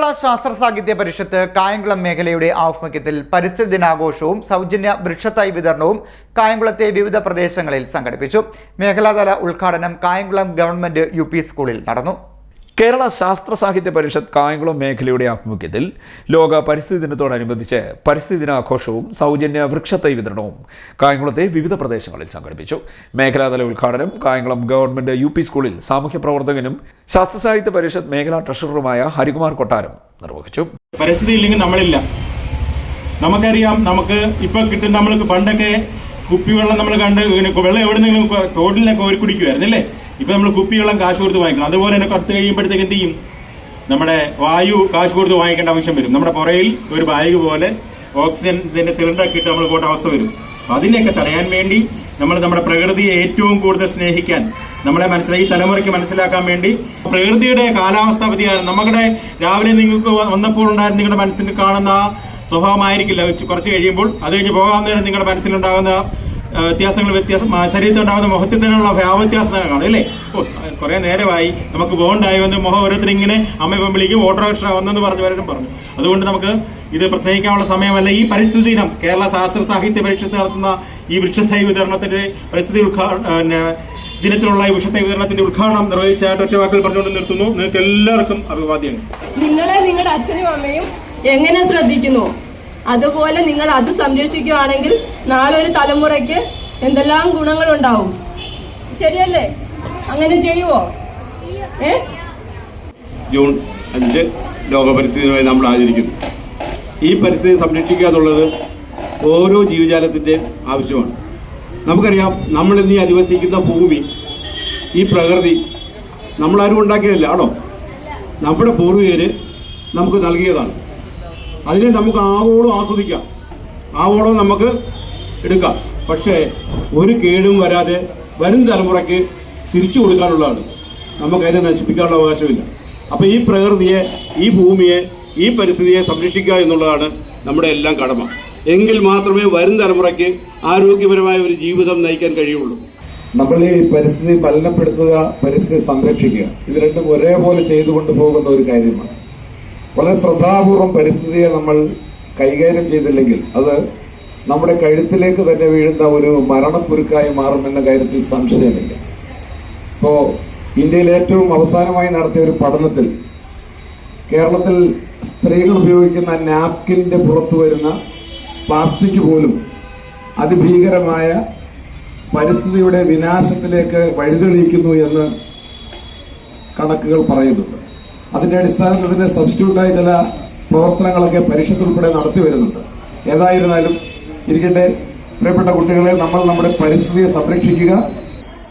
കേരള ശാസ്ത്ര സാഹിത്യ പരിഷത്ത് കായംകുളം മേഖലയുടെ ആഭിമുഖ്യത്തിൽ പരിസ്ഥിതി ദിനാഘോഷവും സൗജന്യ വൃക്ഷത്തൈ വിതരണവും കായംകുളത്തെ വിവിധ പ്രദേശങ്ങളിൽ സംഘടിപ്പിച്ചു. മേഖലാതല ഉദ്ഘാടനം കായംകുളം ഗവൺമെന്റ് യു സ്കൂളിൽ നടന്നു. കേരള ശാസ്ത്ര സാഹിത്യ പരിഷത്ത് കായംകുളം മേഖലയുടെ ആഭിമുഖ്യത്തിൽ ലോക പരിസ്ഥിതി ദിനത്തോടനുബന്ധിച്ച് പരിസ്ഥിതി ദിനാഘോഷവും സൗജന്യ വൃക്ഷത്തൈ വിതരണവും കായംകുളത്തെ വിവിധ പ്രദേശങ്ങളിൽ സംഘടിപ്പിച്ചു. മേഖലാതല ഉദ്ഘാടനം കായംകുളം ഗവൺമെന്റ് യു സ്കൂളിൽ സാമൂഹ്യ പ്രവർത്തകനും ശാസ്ത്ര സാഹിത്യ പരിഷത്ത് മേഖലാ ട്രഷററുമായ ഹരികുമാർ കൊട്ടാരം നിർവഹിച്ചു. പരിസ്ഥിതി ഇല്ലെങ്കിൽ നമ്മളില്ല. നമുക്കറിയാം നമുക്ക് ഇപ്പൊ കിട്ടുന്ന നമ്മൾക്ക് പണ്ടൊക്കെ കുപ്പിവെള്ളം നമ്മൾ കണ്ട് വെള്ളം എവിടെ നിന്നെങ്കിലും തോട്ടിലൊക്കെ കോരി കുടിക്കുമായിരുന്നു അല്ലേ? ഇപ്പൊ നമ്മൾ കുപ്പിവെള്ളം കാശ് കൊടുത്ത് വാങ്ങിക്കണം. അതുപോലെ തന്നെ കുറച്ച് കഴിയുമ്പോഴത്തേക്ക് എന്ത് ചെയ്യും? നമ്മുടെ വായു കാശ് കൊടുത്ത് വാങ്ങിക്കേണ്ട ആവശ്യം വരും. നമ്മുടെ പുറയിൽ ഒരു ബാഗ് പോലെ ഓക്സിജന്റെ സിലിണ്ടർ ഇട്ട് നമ്മൾ പോകേണ്ട അവസ്ഥ വരും. അപ്പൊ അതിനെയൊക്കെ തടയാൻ വേണ്ടി നമ്മൾ നമ്മുടെ പ്രകൃതിയെ ഏറ്റവും കൂടുതൽ സ്നേഹിക്കാൻ നമ്മളെ മനസ്സിലായി തലമുറയ്ക്ക് മനസ്സിലാക്കാൻ വേണ്ടി പ്രകൃതിയുടെ കാലാവസ്ഥ വ്യതിയാനം. നമ്മുടെ രാവിലെ നിങ്ങൾക്ക് വന്നപ്പോൾ ഉണ്ടായിരുന്ന നിങ്ങളുടെ മനസ്സിൽ കാണുന്ന സ്വഭാവമായിരിക്കില്ല. കുറച്ച് കഴിയുമ്പോൾ അത് കഴിഞ്ഞ് പോകാൻ നേരം നിങ്ങളുടെ മനസ്സിലുണ്ടാകുന്ന വ്യത്യാസങ്ങൾ വ്യത്യാസം ശരീരത്തിൽ ഉണ്ടാകുന്ന മുഖത്തിൽ തന്നെയുള്ള ഭാവവ്യത്യാസം തന്നെ കാണും അല്ലേ? ഓ കുറെ നേരമായി നമുക്ക് ബോണ്ടായി വന്ന് മുഖം ഓരോരുത്തർ ഇങ്ങനെ അമ്മ ഇപ്പം വിളിക്കും ഓട്ടോറിക്ഷ വന്നെന്ന് പറഞ്ഞു പലരും പറഞ്ഞു. അതുകൊണ്ട് നമുക്ക് ഇത് പ്രസംഗിക്കാനുള്ള സമയമല്ല. ഈ പരിസ്ഥിതി ദിനം കേരള ശാസ്ത്ര സാഹിത്യ പരിഷത്ത് നടത്തുന്ന ഈ വൃക്ഷത്തൈ വിതരണത്തിന്റെ പരിസ്ഥിതി ഉദ്ഘാടന ദിനത്തിലുള്ള ഈ വൃക്ഷത്തൈ വിതരണത്തിന്റെ ഉദ്ഘാടനം നിർവഹിച്ച ഒറ്റ വാക്കിൽ പറഞ്ഞുകൊണ്ട് നിർത്തുന്നു. നിങ്ങൾക്ക് എല്ലാവർക്കും അഭിവാദ്യങ്ങൾ. നിങ്ങളെ നിങ്ങളുടെ അച്ഛനും അമ്മയും എങ്ങനെ ശ്രദ്ധിക്കുന്നു? അതുപോലെ നിങ്ങൾ അത് സംരക്ഷിക്കുകയാണെങ്കിൽ നാളെ ഒരു തലമുറയ്ക്ക് എന്തെല്ലാം ഗുണങ്ങളുണ്ടാവും. ശരിയല്ലേ? അങ്ങനെ ചെയ്യുവോ? ഏ? ജൂൺ അഞ്ച് ലോക പരിസ്ഥിതി ദിനമായി നമ്മൾ ആചരിക്കുന്നു. ഈ പരിസ്ഥിതി സംരക്ഷിക്കുക എന്നുള്ളത് ഓരോ ജീവജാലത്തിന്റെയും ആവശ്യമാണ്. നമുക്കറിയാം നമ്മൾ ഇനി അധിവസിക്കുന്ന ഭൂമി ഈ പ്രകൃതി നമ്മളാരും ഉണ്ടാക്കിയതല്ല ആണോ? നമ്മുടെ പൂർവികർ നമുക്ക് നൽകിയതാണ്. അതിനെ നമുക്ക് ആവോളം ആസ്വദിക്കാം. ആവോളം നമുക്ക് എടുക്കാം. പക്ഷേ ഒരു കേടും വരാതെ വരും തലമുറയ്ക്ക് തിരിച്ചു കൊടുക്കാനുള്ളതാണ്. നമുക്ക് അതിനെ നശിപ്പിക്കാനുള്ള അവകാശമില്ല. അപ്പോൾ ഈ പ്രകൃതിയെ ഈ ഭൂമിയെ ഈ പരിസ്ഥിതിയെ സംരക്ഷിക്കുക എന്നുള്ളതാണ് നമ്മുടെ എല്ലാം കടമ. എങ്കിൽ മാത്രമേ വരും തലമുറയ്ക്ക് ആരോഗ്യപരമായ ഒരു ജീവിതം നയിക്കാൻ കഴിയുള്ളൂ. നമ്മൾ ഈ പരിസ്ഥിതി മലിനപ്പെടുത്തുക പരിസ്ഥിതി സംരക്ഷിക്കുക. ഇത് രണ്ടും ഒരേപോലെ ചെയ്തുകൊണ്ട് പോകുന്ന ഒരു കാര്യമാണ്. വളരെ ശ്രദ്ധാപൂർവം പരിസ്ഥിതിയെ നമ്മൾ കൈകാര്യം ചെയ്തില്ലെങ്കിൽ അത് നമ്മുടെ കഴുത്തിലേക്ക് തന്നെ വീഴുന്ന ഒരു മരണക്കുരുക്കായി മാറുമെന്ന കാര്യത്തിൽ സംശയമില്ല. ഇപ്പോ ഇന്ത്യയിൽ ഏറ്റവും അവസാനമായി നടത്തിയ ഒരു പഠനത്തിൽ കേരളത്തിൽ സ്ത്രീകൾ ഉപയോഗിക്കുന്ന നാപ്കിന്റെ പുറത്തു വരുന്ന പ്ലാസ്റ്റിക് പോലും അതിഭീകരമായ പരിസ്ഥിതിയുടെ വിനാശത്തിലേക്ക് വഴിതെളിയിക്കുന്നു എന്ന് കണക്കുകൾ പറയുന്നുണ്ട്. അതിന്റെ അടിസ്ഥാനത്തിൽ ഇതിന്റെ സബ്സ്റ്റിറ്റ്യൂട്ടായ ചില പ്രവർത്തനങ്ങളൊക്കെ പരിഷത്ത് ഉൾപ്പെടെ നടത്തി വരുന്നുണ്ട്. ഏതായിരുന്നാലും ഇരിക്കട്ടെ പ്രിയപ്പെട്ട കുട്ടികളെ നമ്മൾ നമ്മുടെ പരിസ്ഥിതിയെ സംരക്ഷിക്കുക.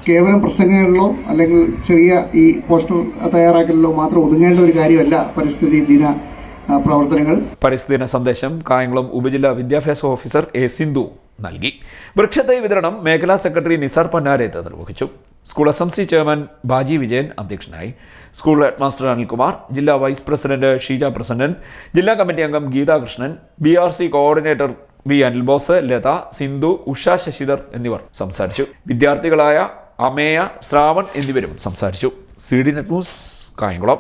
കേവലം പ്രസംഗങ്ങളിലോ അല്ലെങ്കിൽ ചെറിയ ഈ പോസ്റ്റർ തയ്യാറാക്കലിലോ മാത്രം ഒതുങ്ങേണ്ട ഒരു കാര്യമല്ല പരിസ്ഥിതി ദിന പ്രവർത്തനങ്ങൾ. പരിസ്ഥിതി ദിന സന്ദേശം കായംകുളം ഉപജില്ലാ വിദ്യാഭ്യാസ ഓഫീസർ എ സിന്ധു നൽകി. വൃക്ഷത്തൈ വിതരണം മേഖലാ സെക്രട്ടറി നിസാർ പന്നാരേത്ത് നിർവഹിച്ചു. School S M C chairman Baji Vijayan അധ്യക്ഷനായി. സ്കൂൾ ഹെഡ് മാസ്റ്റർ അനിൽകുമാർ ജില്ലാ വൈസ് പ്രസിഡന്റ് ഷീജ പ്രസന്നൻ ജില്ലാ കമ്മിറ്റി അംഗം Geethakrishnan B R C coordinator V Anilbose Latha Sindhu Usha Sasidhar എന്നിവർ സംസാരിച്ചു. വിദ്യാർത്ഥികളായ അമേയ ശ്രാവൺ എന്നിവരും സംസാരിച്ചു. C D net news Kayamkulam.